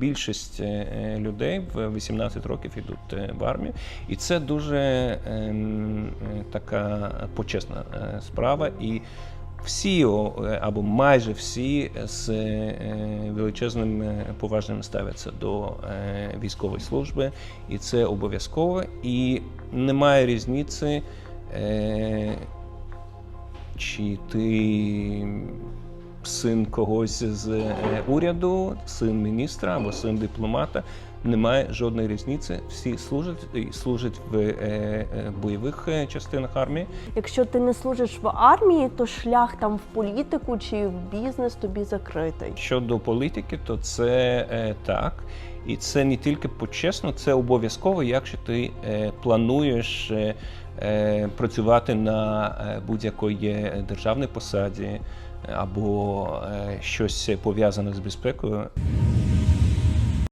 Більшість е, людей в 18 років йдуть е, в армію, і це дуже е, така почесна е, справа. І всі е, або майже всі з е, величезним е, поважним ставляться до е, військової служби, і це обов'язково. І немає різниці, е, чи ти син когось з е, уряду, син міністра або син дипломата. Немає жодної різниці. Всі служать і служать в е, е, бойових частинах армії. Якщо ти не служиш в армії, то шлях там в політику чи в бізнес тобі закритий. Щодо політики, то це так. І це не тільки почесно, це обов'язково, якщо ти плануєш працювати на будь-якої державній посаді або е, щось пов'язане з безпекою.